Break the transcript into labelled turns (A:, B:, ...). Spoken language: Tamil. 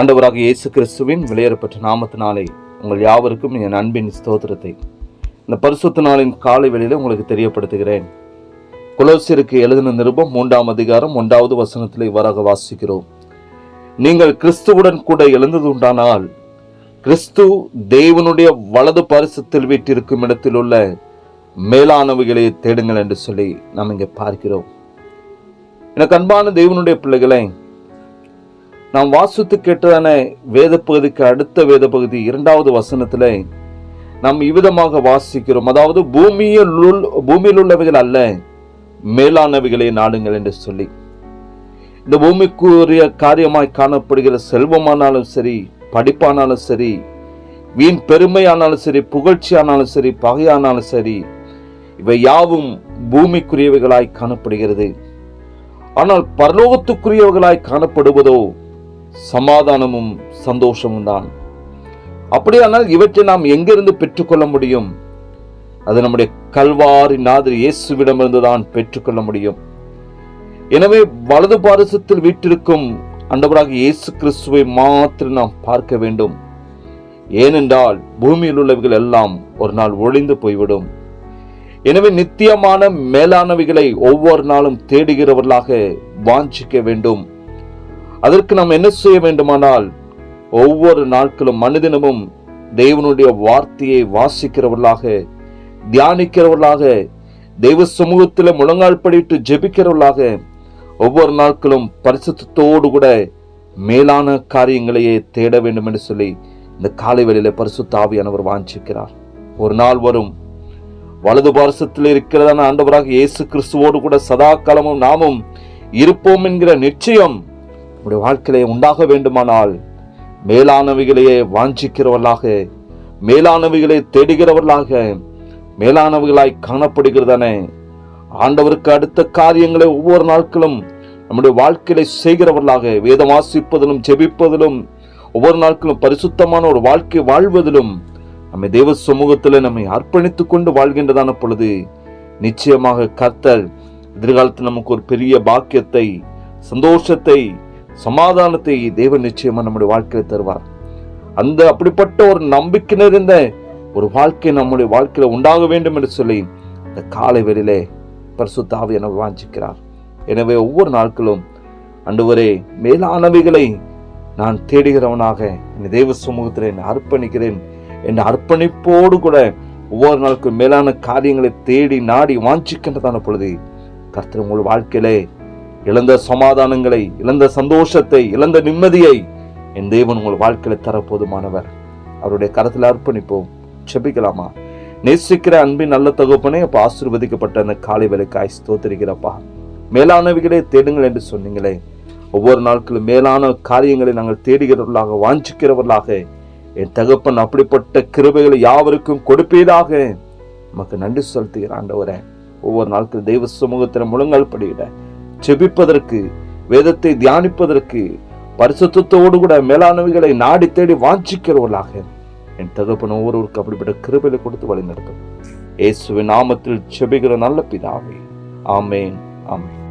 A: ஆண்டவராக இயேசு கிறிஸ்துவின் விளையாடப்பட்ட நாமத்தினாலே உங்கள் யாவருக்கும் என் அன்பின் ஸ்தோத்திரத்தை. இந்த பரிசுத்த நாளின் காலை வெளியில் உங்களுக்கு தெரியப்படுத்துகிறேன். குலோசியருக்கு எழுதின நிருபம் மூன்றாம் அதிகாரம் ஒன்றாவது வசனத்தில் இவ்வாறாக வாசிக்கிறோம். நீங்கள் கிறிஸ்துவுடன் கூட எழுந்தது உண்டானால் கிறிஸ்து தேவனுடைய வலது பரிசுத்தில் வீட்டிருக்கும் இடத்தில் உள்ள மேலானவைகளை தேடுங்கள் என்று சொல்லி நாம் இங்கே பார்க்கிறோம். எனக்கு அன்பான தேவனுடைய பிள்ளைகளை நாம் வாசித்து கேட்டதான வேத பகுதிக்கு அடுத்த வேத பகுதி இரண்டாவது வசனத்தில் நாம் இவ்விதமாக வாசிக்கிறோம். அதாவது பூமியில் பூமியில் உள்ளவைகள் அல்ல மேலானவைகளை நாடுங்கள் என்று சொல்லி. இந்த பூமிக்குரிய காரியமாய் காணப்படுகிற செல்வமானாலும் சரி படிப்பானாலும் சரி வீண் பெருமையானாலும் சரி புகழ்ச்சியானாலும் சரி பகையானாலும் சரி இவை யாவும் பூமிக்குரியவைகளாய் காணப்படுகிறது. ஆனால் பரலோகத்துக்குரியவர்களாய் காணப்படுவதோ சமாதானமும் சந்தோஷமும் தான். அப்படியானால் இவற்றை நாம் எங்கிருந்து பெற்றுக்கொள்ள முடியும்? அது நம்முடைய கல்வாரி நாதிரி இயேசுவிடமிருந்து தான் பெற்றுக்கொள்ள முடியும். எனவே வலது பாரசத்தில் வீட்டிற்கும் அண்டவராக இயேசு கிறிஸ்துவை மாத்திரம் நாம் பார்க்க வேண்டும். ஏனென்றால் பூமியில் உள்ளவைகள் எல்லாம் ஒரு நாள் ஒளிந்து போய்விடும். எனவே நித்தியமான மேலானவைகளை ஒவ்வொரு நாளும் தேடுகிறவர்களாக வாஞ்சிக்க வேண்டும். அதற்கு நாம் என்ன செய்ய வேண்டுமானால் ஒவ்வொரு நாட்களும் மனிதனமும் தேவனுடைய வார்த்தையை வாசிக்கிறவர்களாக தியானிக்கிறவர்களாக தெய்வ சமூகத்தில் முழங்கால் படிட்டு ஜெபிக்கிறவர்களாக ஒவ்வொரு நாட்களும் பரிசுத்தோடு கூட மேலான காரியங்களையே தேட வேண்டும் என்று சொல்லி இந்த காலை வேளையில் பரிசுத்த ஆவியானவர் வாஞ்சிக்கிறார். ஒரு நாள் வரும். வலது பாரசத்தில் இருக்கிறதான ஆண்டவராக இயேசு கிறிஸ்துவோடு கூட சதா காலமும் நாமும் இருப்போம் என்கிற நிச்சயம் நம்முடைய வாழ்க்கையிலே உண்டாக வேண்டுமானால் மேலானவைகளையே வாஞ்சிக்கிறவர்களாக மேலானவைகளை தேடுகிறவர்களாக மேலானவைகளாய் காணப்படுகிறதானே. ஆண்டவருக்கு அடுத்த காரியங்களை ஒவ்வொரு நாட்களும் நம்முடைய வாழ்க்கையில செய்கிறவர்களாக வேதம் வாசிப்பதிலும் ஜெபிப்பதிலும் ஒவ்வொரு நாட்களும் பரிசுத்தமான ஒரு வாழ்க்கை வாழ்வதிலும் நம்மை தேவ சமூகத்தில் நம்மை அர்ப்பணித்துக் கொண்டு வாழ்கின்றதான பொழுது நிச்சயமாக கர்த்தர் எதிர்காலத்தில் நமக்கு ஒரு பெரிய பாக்கியத்தை சந்தோஷத்தை சமாதானத்தை தேவன் நிச்சயமா நம்முடைய வாழ்க்கையில் தருவார். அந்த அப்படிப்பட்ட ஒரு நம்பிக்கை நிறைந்த ஒரு வாழ்க்கை நம்முடைய வாழ்க்கையில உண்டாக வேண்டும் என்று சொல்லி இந்த காலை வெளியிலே பரிசுத்தாவை என வாஞ்சிக்கிறார். எனவே ஒவ்வொரு நாட்களும் அன்றுவரே மேலானவைகளை நான் தேடுகிறவனாக என் தெய்வ சமூகத்தில் என்னை அர்ப்பணிக்கிறேன். என் அர்ப்பணிப்போடு கூட ஒவ்வொரு நாளுக்கும் மேலான காரியங்களை தேடி நாடி வாஞ்சிக்கின்றதான பொழுது கர்த்தர் உங்கள் வாழ்க்கையிலே இழந்த சமாதானங்களை இழந்த சந்தோஷத்தை இழந்த நிம்மதியை என் தேவன் உங்கள் வாழ்க்கையில தர போதுமானவர் அவருடைய கரத்தில் அர்ப்பணிப்போம். செபிக்கலாமா நேசிக்கிற அன்பின் நல்ல தகுப்பனே அப்போ ஆசிர்வதிக்கப்பட்ட அந்த காலை வேலைக்காய் ஸ்தோத்திரிக்கிறப்பா. மேலானவைகளே தேடுங்கள் என்று சொன்னீங்களே. ஒவ்வொரு நாட்களும் மேலான காரியங்களை நாங்கள் தேடுகிறவர்களாக வாஞ்சிக்கிறவர்களாக என் தகப்பன் அப்படிப்பட்ட கிருபைகளை யாவருக்கும் கொடுப்பீராக. நமக்கு நன்றி செலுத்துகிற ஆண்டவரே. ஒவ்வொரு நாட்களும் தெய்வ சமூகத்தில் முழங்கால் படியிட செபிப்பதற்கு வேதத்தை தியானிப்பதற்கு பரிசுத்தோடு கூட மேலானவைகளை நாடி தேடி வாஞ்சிக்கிறவர்களாக என் தகப்பன் ஒவ்வொருவருக்கு அப்படிப்பட்ட கிருபைகளை கொடுத்து வழி நடத்தும் இயேசுவின் நாமத்தில் செபிகிற நல்ல பிதாவே. ஆமேன் ஆமேன்.